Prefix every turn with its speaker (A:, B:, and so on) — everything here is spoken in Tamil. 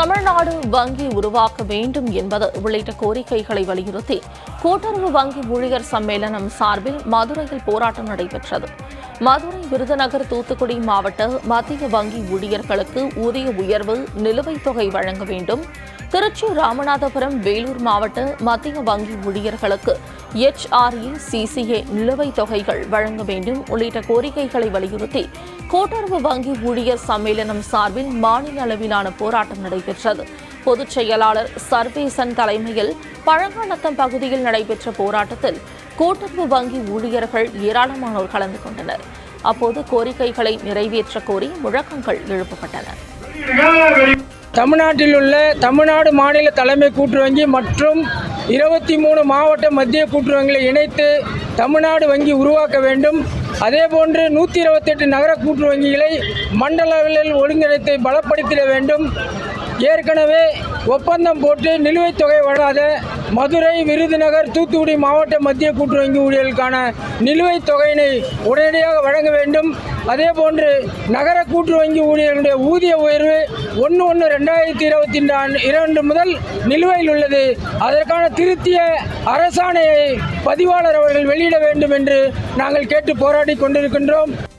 A: தமிழ்நாடு வங்கி உருவாக்க வேண்டும் என்பது உள்ளிட்ட கோரிக்கைகளை வலியுறுத்தி கூட்டுறவு வங்கி ஊழியர் சம்மேளனம் சார்பில் மதுரையில் போராட்டம் நடைபெற்றது. மதுரை விருதுநகர் தூத்துக்குடி மாவட்ட மத்திய வங்கி ஊழியர்களுக்கு ஊதிய உயர்வு நிலுவைத் தொகை வழங்க வேண்டும். திருச்சி ராமநாதபுரம் வேலூர் மாவட்ட மத்திய வங்கி ஊழியர்களுக்கு எச்ஆர்ஏ சிசிஏ நிலுவைத் தொகைகள் வழங்க வேண்டும் உள்ளிட்ட கோரிக்கைகளை வலியுறுத்தி கூட்டுறவு வங்கி ஊழியர் சம்மேளனம் சார்பில் மாநில அளவிலான போராட்டம் நடைபெற்றது. பொதுச் செயலாளர் சர்வேசன் தலைமையில் பழங்காநத்தம் பகுதியில் நடைபெற்ற போராட்டத்தில் கூட்டுறவு வங்கி ஊழியர்கள் ஏராளமானோர் கலந்து கொண்டனர். அப்போது கோரிக்கைகளை நிறைவேற்ற கோரி முழக்கங்கள் எழுப்பப்பட்டன.
B: தமிழ்நாட்டில் உள்ள தமிழ்நாடு மாநில தலைமை கூட்டுறவு மற்றும் இருபத்தி மூணு மாவட்ட மத்திய கூட்டுறவுகளை இணைத்து தமிழ்நாடு வங்கி உருவாக்க வேண்டும். அதேபோன்று நூற்றி இருபத்தெட்டு நகர கூட்டுறவு வங்கிகளை மண்டல அளவில் ஒருங்கிணைத்து பலப்படுத்திட வேண்டும். ஏற்கனவே ஒப்பந்தம் போட்டு நிலுவைத் தொகை வழங்காத மதுரை விருதுநகர் தூத்துக்குடி மாவட்ட மத்திய கூட்டுறவு வங்கி ஊழியர்களுக்கான நிலுவைத் தொகையினை உடனடியாக வழங்க வேண்டும். அதே போன்று நகர கூட்டுறவு வங்கி ஊழியர்களுடைய ஊதிய உயர்வு ஒன்று ஒன்று ரெண்டாயிரத்தி இருபத்தி இரண்டு முதல் நிலுவையில் உள்ளது. அதற்கான திருத்திய அரசாணையை பதிவாளர் அவர்கள் வெளியிட வேண்டும் என்று நாங்கள் கேட்டு போராடி கொண்டிருக்கின்றோம்.